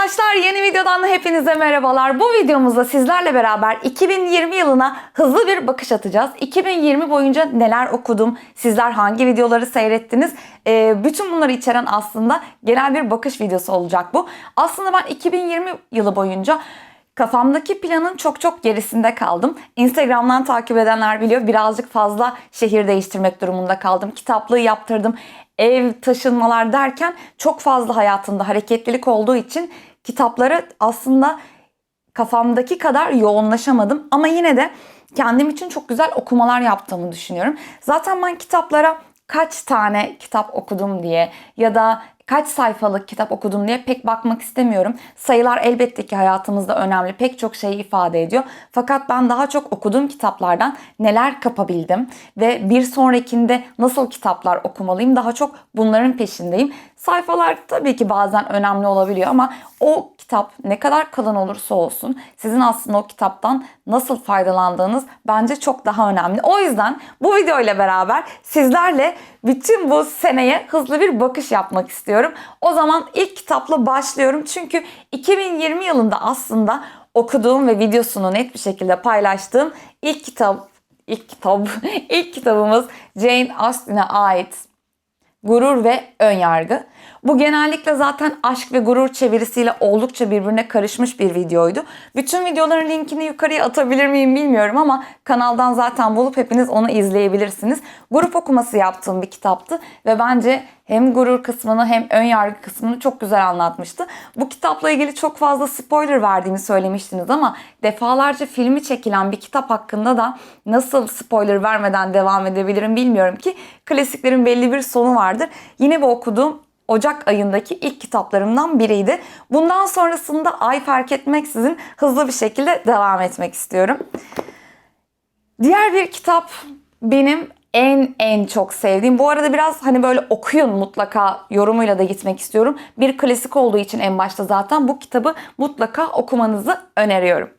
arkadaşlar yeni videodan da hepinize merhabalar. Bu videomuzda sizlerle beraber 2020 yılına hızlı bir bakış atacağız. 2020 boyunca neler okudum, sizler hangi videoları seyrettiniz, Ee, bütün bunları içeren aslında genel bir bakış videosu olacak bu. Aslında ben 2020 yılı boyunca Kafamdaki planın çok çok gerisinde kaldım. Instagram'dan takip edenler biliyor birazcık fazla şehir değiştirmek durumunda kaldım. Kitaplığı yaptırdım. Ev taşınmalar derken çok fazla hayatımda hareketlilik olduğu için kitapları aslında kafamdaki kadar yoğunlaşamadım. Ama yine de kendim için çok güzel okumalar yaptığımı düşünüyorum. Zaten ben kitaplara kaç tane kitap okudum diye ya da kaç sayfalık kitap okudum diye pek bakmak istemiyorum. Sayılar elbette ki hayatımızda önemli. Pek çok şeyi ifade ediyor. Fakat ben daha çok okuduğum kitaplardan neler kapabildim ve bir sonrakinde nasıl kitaplar okumalıyım daha çok bunların peşindeyim. Sayfalar tabii ki bazen önemli olabiliyor ama o kitap ne kadar kalın olursa olsun sizin aslında o kitaptan nasıl faydalandığınız bence çok daha önemli. O yüzden bu video ile beraber sizlerle bütün bu seneye hızlı bir bakış yapmak istiyorum. O zaman ilk kitapla başlıyorum. Çünkü 2020 yılında aslında okuduğum ve videosunu net bir şekilde paylaştığım ilk kitap ilk kitap ilk kitabımız Jane Austen'e ait Gurur ve Önyargı. Bu genellikle zaten aşk ve gurur çevirisiyle oldukça birbirine karışmış bir videoydu. Bütün videoların linkini yukarıya atabilir miyim bilmiyorum ama kanaldan zaten bulup hepiniz onu izleyebilirsiniz. Grup okuması yaptığım bir kitaptı ve bence hem gurur kısmını hem ön yargı kısmını çok güzel anlatmıştı. Bu kitapla ilgili çok fazla spoiler verdiğimi söylemiştiniz ama defalarca filmi çekilen bir kitap hakkında da nasıl spoiler vermeden devam edebilirim bilmiyorum ki klasiklerin belli bir sonu vardır. Yine bu okuduğum Ocak ayındaki ilk kitaplarımdan biriydi. Bundan sonrasında ay fark etmeksizin hızlı bir şekilde devam etmek istiyorum. Diğer bir kitap benim en en çok sevdiğim. Bu arada biraz hani böyle okuyun mutlaka yorumuyla da gitmek istiyorum. Bir klasik olduğu için en başta zaten bu kitabı mutlaka okumanızı öneriyorum.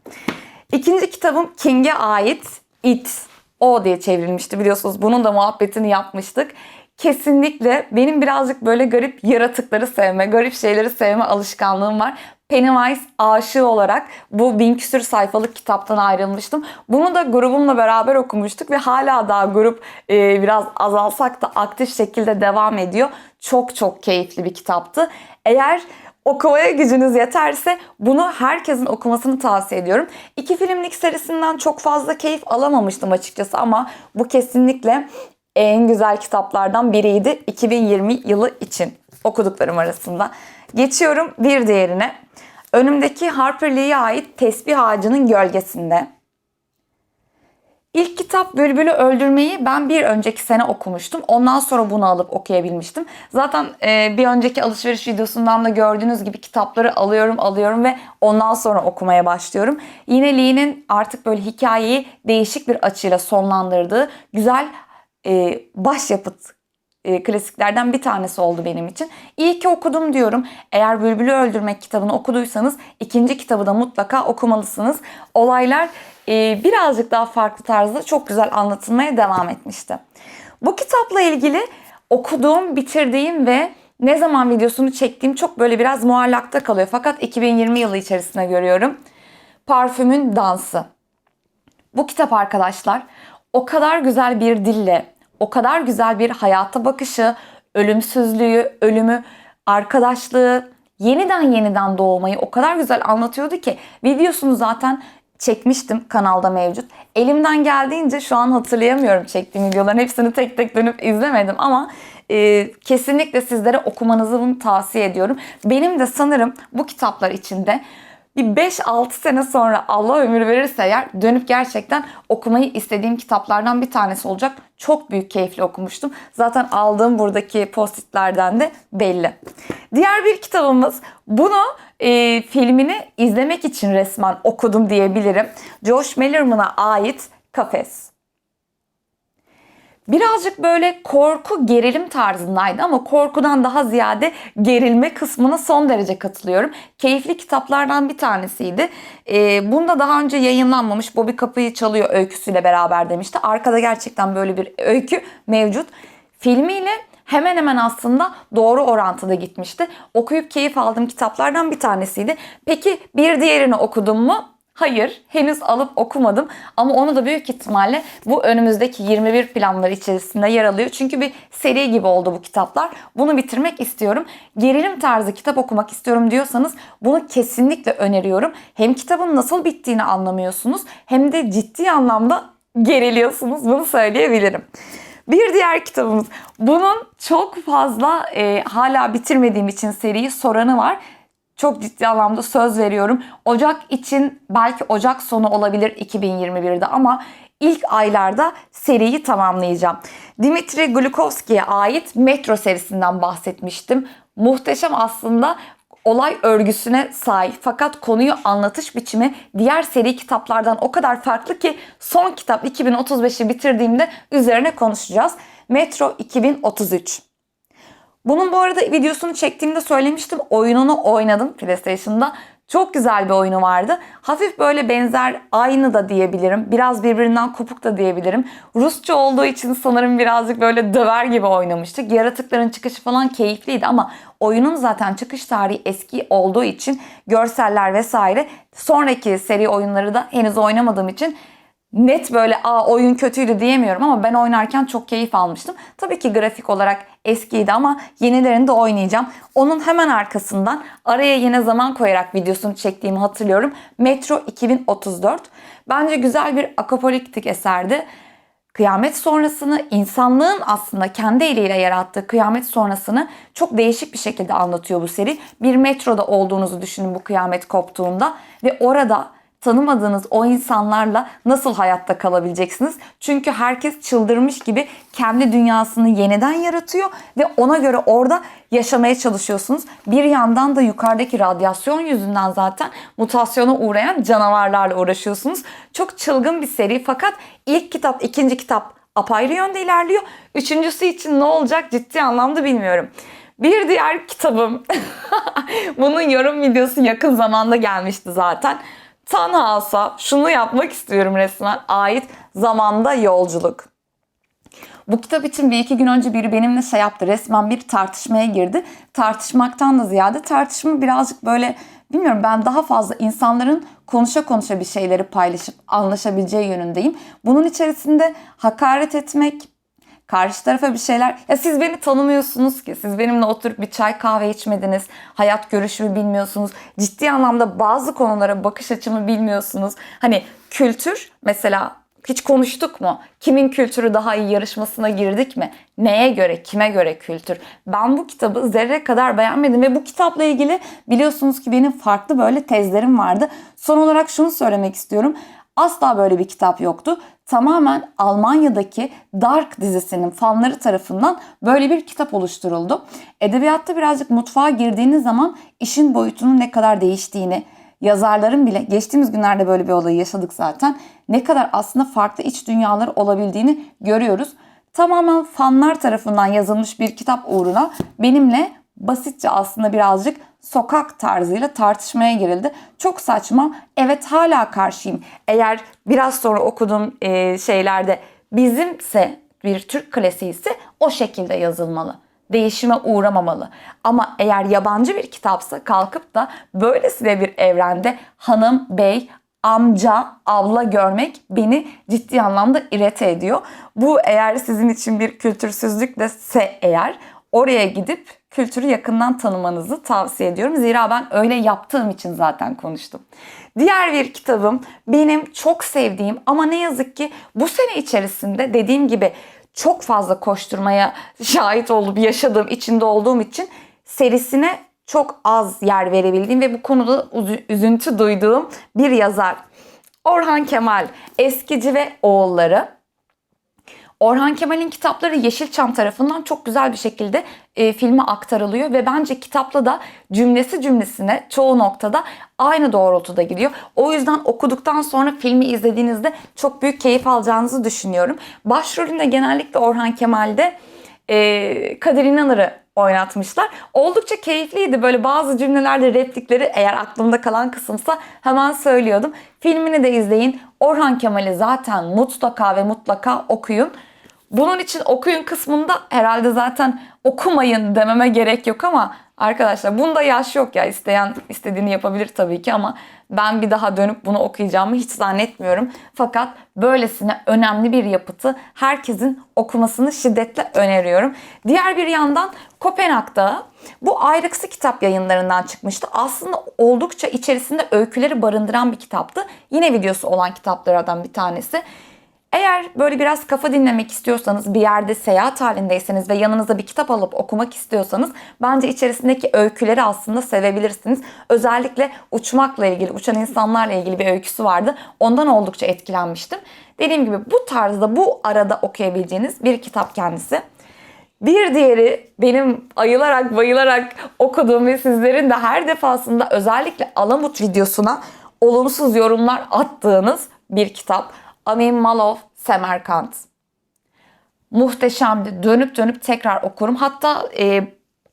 İkinci kitabım King'e ait It. O diye çevrilmişti biliyorsunuz. Bunun da muhabbetini yapmıştık kesinlikle benim birazcık böyle garip yaratıkları sevme, garip şeyleri sevme alışkanlığım var. Pennywise aşığı olarak bu bin küsür sayfalık kitaptan ayrılmıştım. Bunu da grubumla beraber okumuştuk ve hala daha grup e, biraz azalsak da aktif şekilde devam ediyor. Çok çok keyifli bir kitaptı. Eğer okumaya gücünüz yeterse bunu herkesin okumasını tavsiye ediyorum. İki filmlik serisinden çok fazla keyif alamamıştım açıkçası ama bu kesinlikle en güzel kitaplardan biriydi 2020 yılı için okuduklarım arasında. Geçiyorum bir diğerine. Önümdeki Harper Lee'ye ait Tesbih Ağacı'nın Gölgesinde. İlk kitap Bülbül'ü Öldürmeyi ben bir önceki sene okumuştum. Ondan sonra bunu alıp okuyabilmiştim. Zaten e, bir önceki alışveriş videosundan da gördüğünüz gibi kitapları alıyorum alıyorum ve ondan sonra okumaya başlıyorum. Yine Lee'nin artık böyle hikayeyi değişik bir açıyla sonlandırdığı güzel e, başyapıt e, klasiklerden bir tanesi oldu benim için. İyi ki okudum diyorum. Eğer Bülbül'ü Öldürmek kitabını okuduysanız ikinci kitabı da mutlaka okumalısınız. Olaylar e, birazcık daha farklı tarzda çok güzel anlatılmaya devam etmişti. Bu kitapla ilgili okuduğum, bitirdiğim ve ne zaman videosunu çektiğim çok böyle biraz muallakta kalıyor. Fakat 2020 yılı içerisinde görüyorum. Parfümün Dansı. Bu kitap arkadaşlar o kadar güzel bir dille, o kadar güzel bir hayata bakışı, ölümsüzlüğü, ölümü, arkadaşlığı, yeniden yeniden doğmayı o kadar güzel anlatıyordu ki videosunu zaten çekmiştim kanalda mevcut. Elimden geldiğince şu an hatırlayamıyorum çektiğim videoların hepsini tek tek dönüp izlemedim ama e, kesinlikle sizlere okumanızı bunu tavsiye ediyorum. Benim de sanırım bu kitaplar içinde bir 5-6 sene sonra Allah ömür verirse eğer dönüp gerçekten okumayı istediğim kitaplardan bir tanesi olacak. Çok büyük keyifle okumuştum. Zaten aldığım buradaki postitlerden de belli. Diğer bir kitabımız bunu e, filmini izlemek için resmen okudum diyebilirim. Josh Mellerman'a ait Kafes. Birazcık böyle korku gerilim tarzındaydı ama korkudan daha ziyade gerilme kısmına son derece katılıyorum. Keyifli kitaplardan bir tanesiydi. Ee, bunda daha önce yayınlanmamış Bobby Kapıyı Çalıyor öyküsüyle beraber demişti. Arkada gerçekten böyle bir öykü mevcut. Filmiyle hemen hemen aslında doğru orantıda gitmişti. Okuyup keyif aldığım kitaplardan bir tanesiydi. Peki bir diğerini okudum mu? Hayır, henüz alıp okumadım ama onu da büyük ihtimalle bu önümüzdeki 21 planlar içerisinde yer alıyor. Çünkü bir seri gibi oldu bu kitaplar. Bunu bitirmek istiyorum. Gerilim tarzı kitap okumak istiyorum diyorsanız bunu kesinlikle öneriyorum. Hem kitabın nasıl bittiğini anlamıyorsunuz hem de ciddi anlamda geriliyorsunuz. Bunu söyleyebilirim. Bir diğer kitabımız. Bunun çok fazla e, hala bitirmediğim için seriyi soranı var. Çok ciddi anlamda söz veriyorum. Ocak için belki Ocak sonu olabilir 2021'de ama ilk aylarda seriyi tamamlayacağım. Dimitri Glukovski'ye ait Metro serisinden bahsetmiştim. Muhteşem aslında olay örgüsüne sahip fakat konuyu anlatış biçimi diğer seri kitaplardan o kadar farklı ki son kitap 2035'i bitirdiğimde üzerine konuşacağız. Metro 2033. Bunun bu arada videosunu çektiğimde söylemiştim. Oyununu oynadım PlayStation'da. Çok güzel bir oyunu vardı. Hafif böyle benzer aynı da diyebilirim. Biraz birbirinden kopuk da diyebilirim. Rusça olduğu için sanırım birazcık böyle döver gibi oynamıştık. Yaratıkların çıkışı falan keyifliydi ama oyunun zaten çıkış tarihi eski olduğu için görseller vesaire sonraki seri oyunları da henüz oynamadığım için net böyle aa oyun kötüydü diyemiyorum ama ben oynarken çok keyif almıştım. Tabii ki grafik olarak eskiydi ama yenilerini de oynayacağım. Onun hemen arkasından araya yine zaman koyarak videosunu çektiğimi hatırlıyorum. Metro 2034. Bence güzel bir apokaliptik eserdi. Kıyamet sonrasını, insanlığın aslında kendi eliyle yarattığı kıyamet sonrasını çok değişik bir şekilde anlatıyor bu seri. Bir metroda olduğunuzu düşünün bu kıyamet koptuğunda ve orada tanımadığınız o insanlarla nasıl hayatta kalabileceksiniz? Çünkü herkes çıldırmış gibi kendi dünyasını yeniden yaratıyor ve ona göre orada yaşamaya çalışıyorsunuz. Bir yandan da yukarıdaki radyasyon yüzünden zaten mutasyona uğrayan canavarlarla uğraşıyorsunuz. Çok çılgın bir seri fakat ilk kitap, ikinci kitap apayrı yönde ilerliyor. Üçüncüsü için ne olacak ciddi anlamda bilmiyorum. Bir diğer kitabım, bunun yorum videosu yakın zamanda gelmişti zaten. Tanhas'a şunu yapmak istiyorum resmen ait zamanda yolculuk. Bu kitap için bir iki gün önce biri benimle şey yaptı. Resmen bir tartışmaya girdi. Tartışmaktan da ziyade tartışma birazcık böyle bilmiyorum ben daha fazla insanların konuşa konuşa bir şeyleri paylaşıp anlaşabileceği yönündeyim. Bunun içerisinde hakaret etmek, karşı tarafa bir şeyler. Ya siz beni tanımıyorsunuz ki. Siz benimle oturup bir çay kahve içmediniz. Hayat görüşümü bilmiyorsunuz. Ciddi anlamda bazı konulara bakış açımı bilmiyorsunuz. Hani kültür mesela hiç konuştuk mu? Kimin kültürü daha iyi yarışmasına girdik mi? Neye göre, kime göre kültür? Ben bu kitabı zerre kadar beğenmedim ve bu kitapla ilgili biliyorsunuz ki benim farklı böyle tezlerim vardı. Son olarak şunu söylemek istiyorum. Asla böyle bir kitap yoktu. Tamamen Almanya'daki Dark dizisinin fanları tarafından böyle bir kitap oluşturuldu. Edebiyatta birazcık mutfağa girdiğiniz zaman işin boyutunun ne kadar değiştiğini, yazarların bile geçtiğimiz günlerde böyle bir olayı yaşadık zaten. Ne kadar aslında farklı iç dünyaları olabildiğini görüyoruz. Tamamen fanlar tarafından yazılmış bir kitap uğruna benimle basitçe aslında birazcık sokak tarzıyla tartışmaya girildi. Çok saçma. Evet hala karşıyım. Eğer biraz sonra okuduğum e, şeylerde bizimse bir Türk klasiği ise o şekilde yazılmalı. Değişime uğramamalı. Ama eğer yabancı bir kitapsa kalkıp da böylesine bir evrende hanım, bey, amca, abla görmek beni ciddi anlamda irite ediyor. Bu eğer sizin için bir kültürsüzlük ise eğer oraya gidip kültürü yakından tanımanızı tavsiye ediyorum. Zira ben öyle yaptığım için zaten konuştum. Diğer bir kitabım benim çok sevdiğim ama ne yazık ki bu sene içerisinde dediğim gibi çok fazla koşturmaya şahit olup yaşadığım, içinde olduğum için serisine çok az yer verebildiğim ve bu konuda üzüntü duyduğum bir yazar. Orhan Kemal, Eskici ve Oğulları. Orhan Kemal'in kitapları Yeşilçam tarafından çok güzel bir şekilde e, filme aktarılıyor ve bence kitapla da cümlesi cümlesine çoğu noktada aynı doğrultuda gidiyor. O yüzden okuduktan sonra filmi izlediğinizde çok büyük keyif alacağınızı düşünüyorum. Başrolünde genellikle Orhan Kemal'de e, Kadir İnanır'ı oynatmışlar. Oldukça keyifliydi. Böyle bazı cümlelerde replikleri eğer aklımda kalan kısımsa hemen söylüyordum. Filmini de izleyin. Orhan Kemal'i zaten mutlaka ve mutlaka okuyun. Bunun için okuyun kısmında herhalde zaten okumayın dememe gerek yok ama arkadaşlar bunda yaş yok ya. İsteyen istediğini yapabilir tabii ki ama ben bir daha dönüp bunu okuyacağımı hiç zannetmiyorum. Fakat böylesine önemli bir yapıtı herkesin okumasını şiddetle öneriyorum. Diğer bir yandan Kopenhag'da bu Ayrıksı kitap yayınlarından çıkmıştı. Aslında oldukça içerisinde öyküleri barındıran bir kitaptı. Yine videosu olan kitaplardan bir tanesi. Eğer böyle biraz kafa dinlemek istiyorsanız, bir yerde seyahat halindeyseniz ve yanınıza bir kitap alıp okumak istiyorsanız bence içerisindeki öyküleri aslında sevebilirsiniz. Özellikle uçmakla ilgili, uçan insanlarla ilgili bir öyküsü vardı. Ondan oldukça etkilenmiştim. Dediğim gibi bu tarzda, bu arada okuyabileceğiniz bir kitap kendisi. Bir diğeri benim ayılarak bayılarak okuduğum ve sizlerin de her defasında özellikle Alamut videosuna olumsuz yorumlar attığınız bir kitap. Amin Malov Semerkant. Muhteşemdi. Dönüp dönüp tekrar okurum. Hatta e,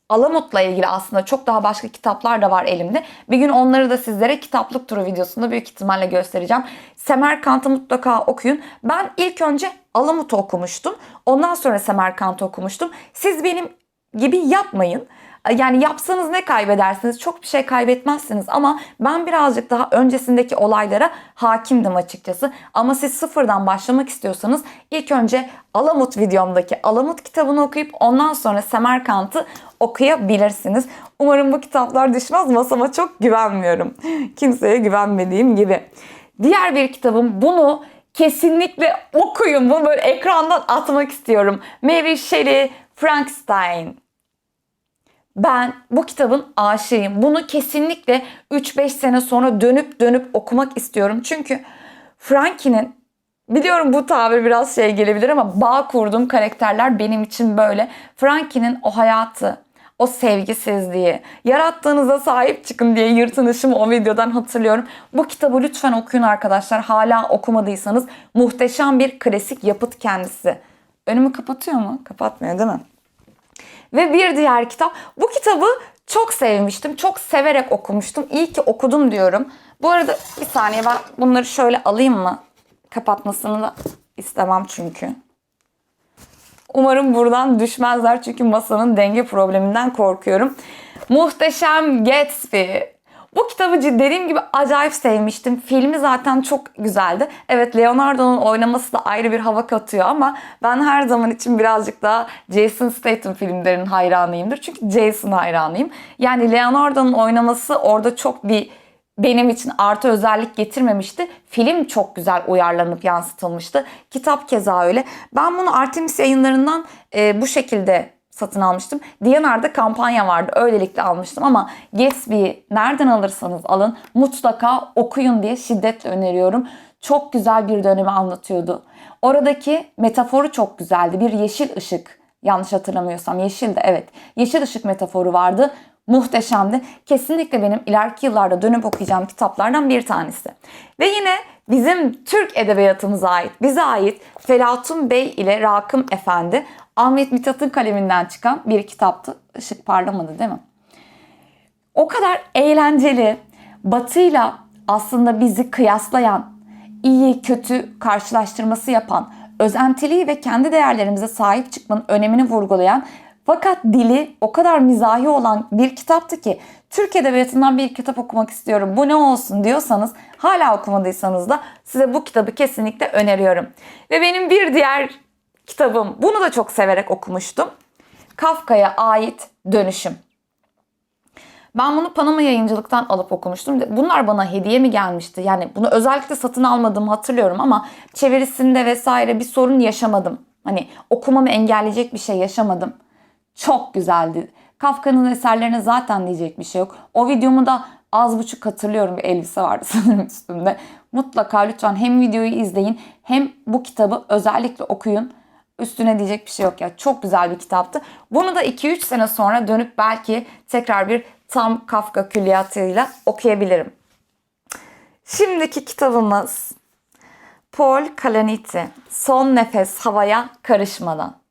Alamut'la ilgili aslında çok daha başka kitaplar da var elimde. Bir gün onları da sizlere kitaplık turu videosunda büyük ihtimalle göstereceğim. Semerkant'ı mutlaka okuyun. Ben ilk önce Alamut'u okumuştum. Ondan sonra Semerkant'ı okumuştum. Siz benim gibi yapmayın. Yani yapsanız ne kaybedersiniz? Çok bir şey kaybetmezsiniz ama ben birazcık daha öncesindeki olaylara hakimdim açıkçası. Ama siz sıfırdan başlamak istiyorsanız ilk önce Alamut videomdaki Alamut kitabını okuyup ondan sonra Semerkant'ı okuyabilirsiniz. Umarım bu kitaplar düşmez masama çok güvenmiyorum. Kimseye güvenmediğim gibi. Diğer bir kitabım bunu kesinlikle okuyun. Bunu böyle ekrandan atmak istiyorum. Mary Shelley Frankenstein. Ben bu kitabın aşığıyım. Bunu kesinlikle 3-5 sene sonra dönüp dönüp okumak istiyorum. Çünkü Frankie'nin biliyorum bu tabir biraz şey gelebilir ama bağ kurduğum karakterler benim için böyle. Frankie'nin o hayatı, o sevgisizliği, yarattığınıza sahip çıkın diye yırtınışımı o videodan hatırlıyorum. Bu kitabı lütfen okuyun arkadaşlar. Hala okumadıysanız muhteşem bir klasik yapıt kendisi. Önümü kapatıyor mu? Kapatmıyor değil mi? Ve bir diğer kitap. Bu kitabı çok sevmiştim. Çok severek okumuştum. İyi ki okudum diyorum. Bu arada bir saniye ben bunları şöyle alayım mı? Kapatmasını da istemem çünkü. Umarım buradan düşmezler çünkü masanın denge probleminden korkuyorum. Muhteşem Gatsby. Bu kitabı dediğim gibi acayip sevmiştim. Filmi zaten çok güzeldi. Evet Leonardo'nun oynaması da ayrı bir hava katıyor ama ben her zaman için birazcık daha Jason Statham filmlerinin hayranıyımdır. Çünkü Jason hayranıyım. Yani Leonardo'nun oynaması orada çok bir benim için artı özellik getirmemişti. Film çok güzel uyarlanıp yansıtılmıştı. Kitap keza öyle. Ben bunu Artemis yayınlarından e, bu şekilde satın almıştım. D&R'da kampanya vardı. Öylelikle almıştım ama Gatsby'yi nereden alırsanız alın mutlaka okuyun diye şiddetle öneriyorum. Çok güzel bir dönemi anlatıyordu. Oradaki metaforu çok güzeldi. Bir yeşil ışık. Yanlış hatırlamıyorsam yeşildi evet. Yeşil ışık metaforu vardı. Muhteşemdi. Kesinlikle benim ileriki yıllarda dönüp okuyacağım kitaplardan bir tanesi. Ve yine bizim Türk edebiyatımıza ait, bize ait Felatun Bey ile Rakım Efendi Ahmet Mithat'ın kaleminden çıkan bir kitaptı. Işık parlamadı değil mi? O kadar eğlenceli, batıyla aslında bizi kıyaslayan, iyi kötü karşılaştırması yapan, özentiliği ve kendi değerlerimize sahip çıkmanın önemini vurgulayan fakat dili o kadar mizahi olan bir kitaptı ki Türk Edebiyatı'ndan bir kitap okumak istiyorum bu ne olsun diyorsanız hala okumadıysanız da size bu kitabı kesinlikle öneriyorum. Ve benim bir diğer kitabım bunu da çok severek okumuştum. Kafka'ya ait Dönüşüm. Ben bunu Panama yayıncılıktan alıp okumuştum. Bunlar bana hediye mi gelmişti? Yani bunu özellikle satın almadığımı hatırlıyorum ama çevirisinde vesaire bir sorun yaşamadım. Hani okumamı engelleyecek bir şey yaşamadım. Çok güzeldi. Kafka'nın eserlerine zaten diyecek bir şey yok. O videomu da az buçuk hatırlıyorum bir elbise vardı sanırım üstümde. Mutlaka lütfen hem videoyu izleyin hem bu kitabı özellikle okuyun. Üstüne diyecek bir şey yok ya. Çok güzel bir kitaptı. Bunu da 2-3 sene sonra dönüp belki tekrar bir tam Kafka külliyatıyla okuyabilirim. Şimdiki kitabımız Paul Kalaniti. Son nefes havaya karışmadan.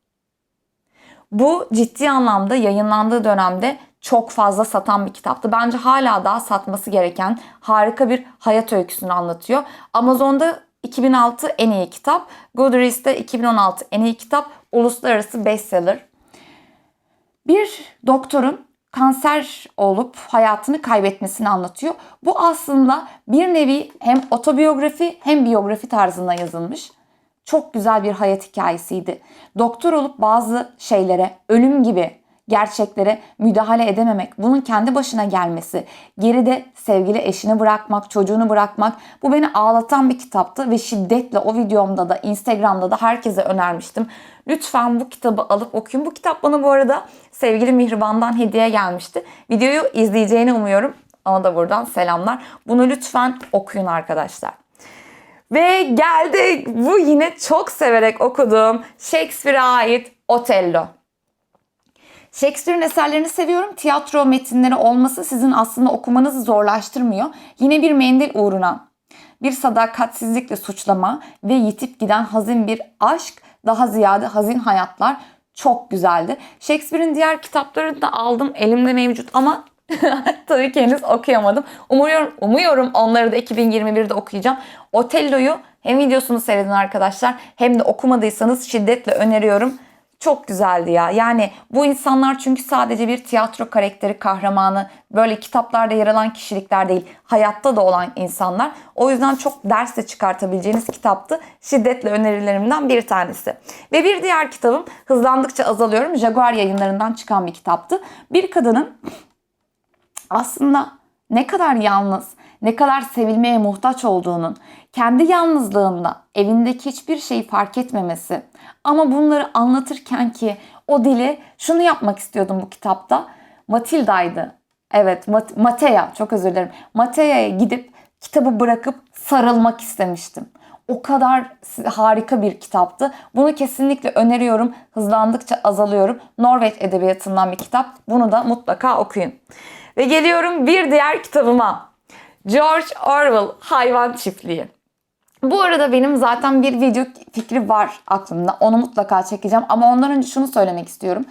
Bu ciddi anlamda yayınlandığı dönemde çok fazla satan bir kitaptı. Bence hala daha satması gereken harika bir hayat öyküsünü anlatıyor. Amazon'da 2006 en iyi kitap. Goodreads'te 2016 en iyi kitap. Uluslararası bestseller. Bir doktorun kanser olup hayatını kaybetmesini anlatıyor. Bu aslında bir nevi hem otobiyografi hem biyografi tarzında yazılmış. Çok güzel bir hayat hikayesiydi. Doktor olup bazı şeylere, ölüm gibi gerçeklere müdahale edememek, bunun kendi başına gelmesi, geride sevgili eşini bırakmak, çocuğunu bırakmak bu beni ağlatan bir kitaptı ve şiddetle o videomda da Instagram'da da herkese önermiştim. Lütfen bu kitabı alıp okuyun. Bu kitap bana bu arada sevgili Mihriban'dan hediye gelmişti. Videoyu izleyeceğini umuyorum. Ona da buradan selamlar. Bunu lütfen okuyun arkadaşlar. Ve geldik bu yine çok severek okuduğum Shakespeare'e ait Otello. Shakespeare'in eserlerini seviyorum. Tiyatro metinleri olması sizin aslında okumanızı zorlaştırmıyor. Yine bir mendil uğruna bir sadakatsizlikle suçlama ve yitip giden hazin bir aşk, daha ziyade hazin hayatlar çok güzeldi. Shakespeare'in diğer kitaplarını da aldım. Elimde mevcut ama tabii ki henüz okuyamadım. Umuyorum, umuyorum onları da 2021'de okuyacağım. Otello'yu hem videosunu seyredin arkadaşlar hem de okumadıysanız şiddetle öneriyorum. Çok güzeldi ya. Yani bu insanlar çünkü sadece bir tiyatro karakteri, kahramanı, böyle kitaplarda yer alan kişilikler değil, hayatta da olan insanlar. O yüzden çok ders de çıkartabileceğiniz kitaptı. Şiddetle önerilerimden bir tanesi. Ve bir diğer kitabım Hızlandıkça Azalıyorum. Jaguar yayınlarından çıkan bir kitaptı. Bir kadının aslında ne kadar yalnız, ne kadar sevilmeye muhtaç olduğunun, kendi yalnızlığında evindeki hiçbir şeyi fark etmemesi ama bunları anlatırken ki o dili şunu yapmak istiyordum bu kitapta. Matilda'ydı. Evet, Mat- Matea çok özür dilerim. Matea'ya gidip kitabı bırakıp sarılmak istemiştim. O kadar harika bir kitaptı. Bunu kesinlikle öneriyorum. Hızlandıkça azalıyorum. Norveç edebiyatından bir kitap. Bunu da mutlaka okuyun. Ve geliyorum bir diğer kitabıma. George Orwell Hayvan Çiftliği. Bu arada benim zaten bir video fikri var aklımda. Onu mutlaka çekeceğim. Ama ondan önce şunu söylemek istiyorum.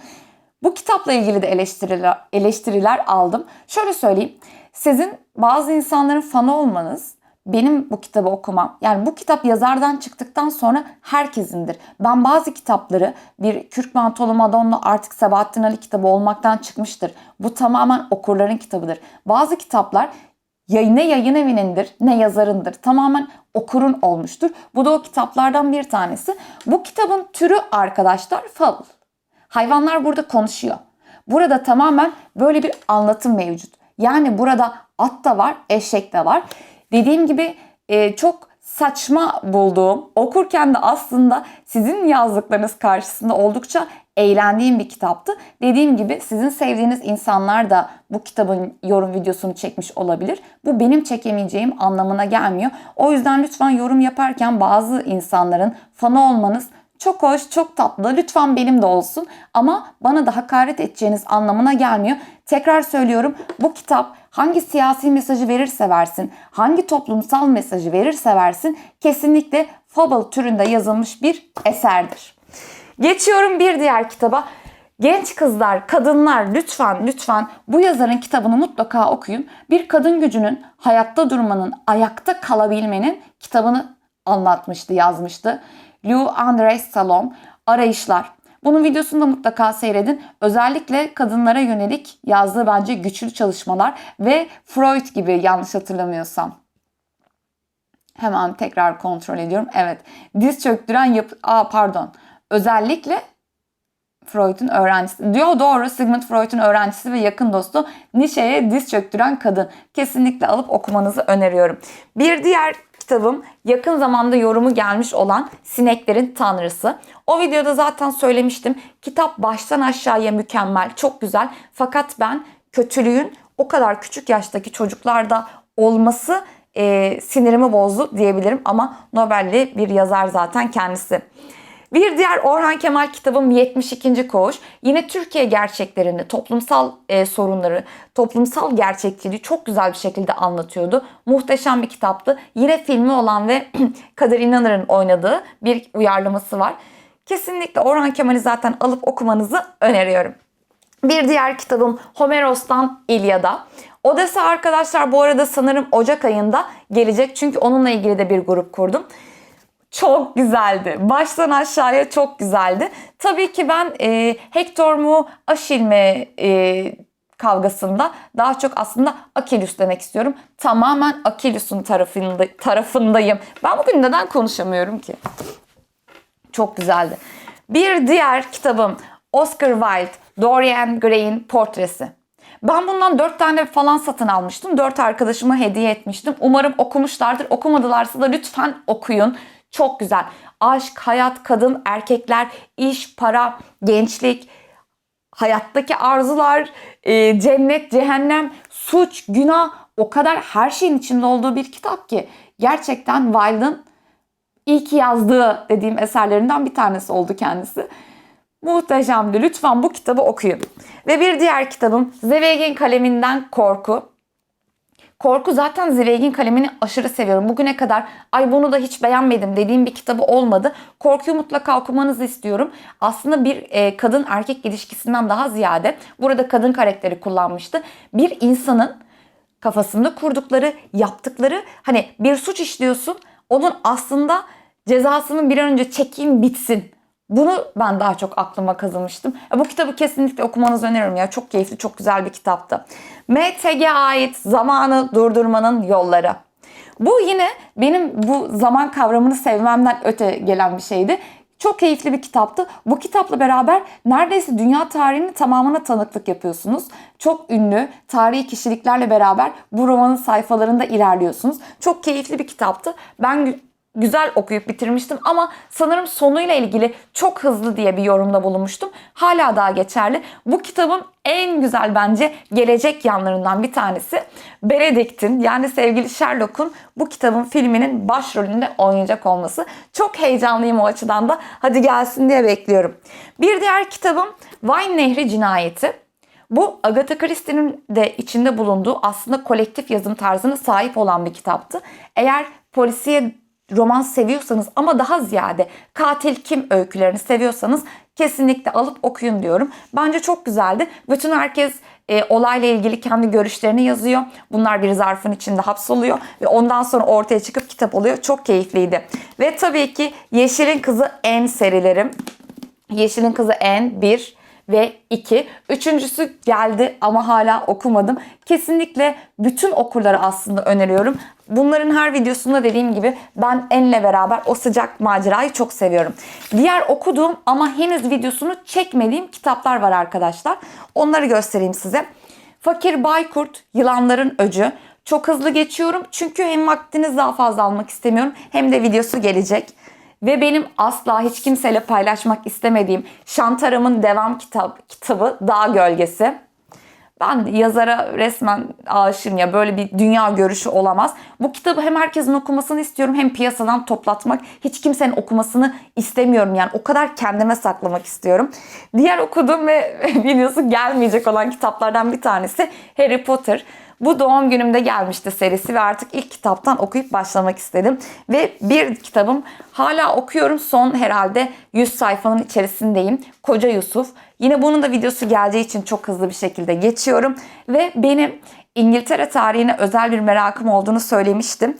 Bu kitapla ilgili de eleştiriler, eleştiriler aldım. Şöyle söyleyeyim. Sizin bazı insanların fanı olmanız benim bu kitabı okumam. Yani bu kitap yazardan çıktıktan sonra herkesindir. Ben bazı kitapları bir Kürk Mantolu Madonna artık Sabahattin Ali kitabı olmaktan çıkmıştır. Bu tamamen okurların kitabıdır. Bazı kitaplar ne yayın evinindir ne yazarındır. Tamamen okurun olmuştur. Bu da o kitaplardan bir tanesi. Bu kitabın türü arkadaşlar fable. Hayvanlar burada konuşuyor. Burada tamamen böyle bir anlatım mevcut. Yani burada at da var, eşek de var. Dediğim gibi e, çok saçma bulduğum, okurken de aslında sizin yazdıklarınız karşısında oldukça eğlendiğim bir kitaptı. Dediğim gibi sizin sevdiğiniz insanlar da bu kitabın yorum videosunu çekmiş olabilir. Bu benim çekemeyeceğim anlamına gelmiyor. O yüzden lütfen yorum yaparken bazı insanların fanı olmanız çok hoş, çok tatlı. Lütfen benim de olsun. Ama bana da hakaret edeceğiniz anlamına gelmiyor. Tekrar söylüyorum bu kitap hangi siyasi mesajı verirse versin, hangi toplumsal mesajı verirse versin kesinlikle fable türünde yazılmış bir eserdir. Geçiyorum bir diğer kitaba. Genç kızlar, kadınlar lütfen lütfen bu yazarın kitabını mutlaka okuyun. Bir kadın gücünün hayatta durmanın, ayakta kalabilmenin kitabını anlatmıştı, yazmıştı. Lou Andres Salom, Arayışlar. Bunun videosunu da mutlaka seyredin. Özellikle kadınlara yönelik yazdığı bence güçlü çalışmalar ve Freud gibi yanlış hatırlamıyorsam. Hemen tekrar kontrol ediyorum. Evet. Diz çöktüren yapı... Aa pardon. Özellikle Freud'un öğrencisi. Diyor doğru Sigmund Freud'un öğrencisi ve yakın dostu Nietzsche'ye diz çöktüren kadın. Kesinlikle alıp okumanızı öneriyorum. Bir diğer kitabım yakın zamanda yorumu gelmiş olan Sineklerin Tanrısı. O videoda zaten söylemiştim. Kitap baştan aşağıya mükemmel, çok güzel. Fakat ben kötülüğün o kadar küçük yaştaki çocuklarda olması e, sinirimi bozdu diyebilirim. Ama Nobel'li bir yazar zaten kendisi. Bir diğer Orhan Kemal kitabım 72. Koğuş. Yine Türkiye gerçeklerini, toplumsal e, sorunları, toplumsal gerçekçiliği çok güzel bir şekilde anlatıyordu. Muhteşem bir kitaptı. Yine filmi olan ve Kadir İnanır'ın oynadığı bir uyarlaması var. Kesinlikle Orhan Kemal'i zaten alıp okumanızı öneriyorum. Bir diğer kitabım Homeros'tan İlyada. Odessa arkadaşlar bu arada sanırım Ocak ayında gelecek çünkü onunla ilgili de bir grup kurdum. Çok güzeldi. Baştan aşağıya çok güzeldi. Tabii ki ben e, Hector mu Aşil mi e, kavgasında daha çok aslında Achilles demek istiyorum. Tamamen Achilles'un tarafında, tarafındayım. Ben bugün neden konuşamıyorum ki? Çok güzeldi. Bir diğer kitabım Oscar Wilde, Dorian Gray'in portresi. Ben bundan dört tane falan satın almıştım. Dört arkadaşıma hediye etmiştim. Umarım okumuşlardır. Okumadılarsa da lütfen okuyun. Çok güzel. Aşk, hayat, kadın, erkekler, iş, para, gençlik, hayattaki arzular, e, cennet, cehennem, suç, günah o kadar her şeyin içinde olduğu bir kitap ki gerçekten Wilde'ın ki yazdığı dediğim eserlerinden bir tanesi oldu kendisi. Muhteşemdi. Lütfen bu kitabı okuyun. Ve bir diğer kitabım Zweig'in kaleminden Korku. Korku zaten Zweig'in kalemini aşırı seviyorum. Bugüne kadar ay bunu da hiç beğenmedim dediğim bir kitabı olmadı. Korkuyu mutlaka okumanızı istiyorum. Aslında bir e, kadın erkek ilişkisinden daha ziyade burada kadın karakteri kullanmıştı. Bir insanın kafasında kurdukları, yaptıkları hani bir suç işliyorsun. Onun aslında cezasının bir an önce çekeyim bitsin. Bunu ben daha çok aklıma kazımıştım. Ya bu kitabı kesinlikle okumanızı öneririm ya. Çok keyifli, çok güzel bir kitaptı. MTG'ye ait Zamanı Durdurmanın Yolları. Bu yine benim bu zaman kavramını sevmemden öte gelen bir şeydi. Çok keyifli bir kitaptı. Bu kitapla beraber neredeyse dünya tarihinin tamamına tanıklık yapıyorsunuz. Çok ünlü tarihi kişiliklerle beraber bu romanın sayfalarında ilerliyorsunuz. Çok keyifli bir kitaptı. Ben güzel okuyup bitirmiştim ama sanırım sonuyla ilgili çok hızlı diye bir yorumda bulunmuştum. Hala daha geçerli. Bu kitabın en güzel bence gelecek yanlarından bir tanesi Benedict'in yani sevgili Sherlock'un bu kitabın filminin başrolünde oynayacak olması. Çok heyecanlıyım o açıdan da. Hadi gelsin diye bekliyorum. Bir diğer kitabım Wine Nehri Cinayeti. Bu Agatha Christie'nin de içinde bulunduğu aslında kolektif yazım tarzına sahip olan bir kitaptı. Eğer polisiye roman seviyorsanız ama daha ziyade katil kim öykülerini seviyorsanız kesinlikle alıp okuyun diyorum. Bence çok güzeldi. Bütün herkes e, olayla ilgili kendi görüşlerini yazıyor. Bunlar bir zarfın içinde hapsoluyor ve ondan sonra ortaya çıkıp kitap oluyor. Çok keyifliydi. Ve tabii ki Yeşil'in Kızı en serilerim. Yeşil'in Kızı en 1 ve 2. Üçüncüsü geldi ama hala okumadım. Kesinlikle bütün okurları aslında öneriyorum. Bunların her videosunda dediğim gibi ben En'le beraber o sıcak macerayı çok seviyorum. Diğer okuduğum ama henüz videosunu çekmediğim kitaplar var arkadaşlar. Onları göstereyim size. Fakir Baykurt, Yılanların Öcü. Çok hızlı geçiyorum çünkü hem vaktiniz daha fazla almak istemiyorum hem de videosu gelecek. Ve benim asla hiç kimseyle paylaşmak istemediğim Şantaram'ın devam kitap, kitabı Dağ Gölgesi. Ben yazara resmen aşığım ya böyle bir dünya görüşü olamaz. Bu kitabı hem herkesin okumasını istiyorum hem piyasadan toplatmak. Hiç kimsenin okumasını istemiyorum yani o kadar kendime saklamak istiyorum. Diğer okuduğum ve videosu gelmeyecek olan kitaplardan bir tanesi Harry Potter. Bu doğum günümde gelmişti serisi ve artık ilk kitaptan okuyup başlamak istedim. Ve bir kitabım hala okuyorum. Son herhalde 100 sayfanın içerisindeyim. Koca Yusuf. Yine bunun da videosu geleceği için çok hızlı bir şekilde geçiyorum. Ve benim İngiltere tarihine özel bir merakım olduğunu söylemiştim.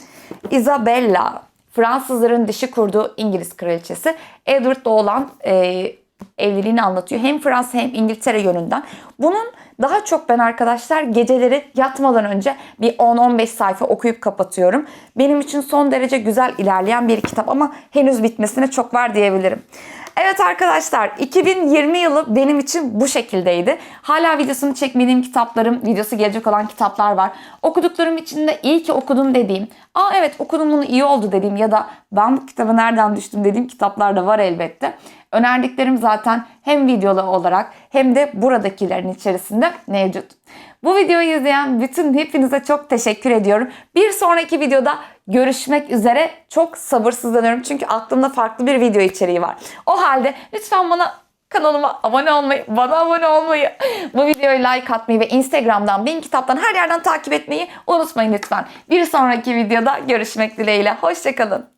Isabella, Fransızların dişi kurduğu İngiliz kraliçesi. Edward'la olan e, evliliğini anlatıyor. Hem Fransa hem İngiltere yönünden. Bunun daha çok ben arkadaşlar geceleri yatmadan önce bir 10-15 sayfa okuyup kapatıyorum. Benim için son derece güzel ilerleyen bir kitap ama henüz bitmesine çok var diyebilirim. Evet arkadaşlar 2020 yılı benim için bu şekildeydi. Hala videosunu çekmediğim kitaplarım, videosu gelecek olan kitaplar var. Okuduklarım içinde iyi ki okudum dediğim, aa evet okudum bunu iyi oldu dediğim ya da ben bu kitaba nereden düştüm dediğim kitaplar da var elbette. Önerdiklerim zaten hem videolu olarak hem de buradakilerin içerisinde mevcut. Bu videoyu izleyen bütün hepinize çok teşekkür ediyorum. Bir sonraki videoda görüşmek üzere. Çok sabırsızlanıyorum çünkü aklımda farklı bir video içeriği var. O halde lütfen bana kanalıma abone olmayı, bana abone olmayı, bu videoyu like atmayı ve Instagram'dan, Bin Kitap'tan her yerden takip etmeyi unutmayın lütfen. Bir sonraki videoda görüşmek dileğiyle. Hoşçakalın.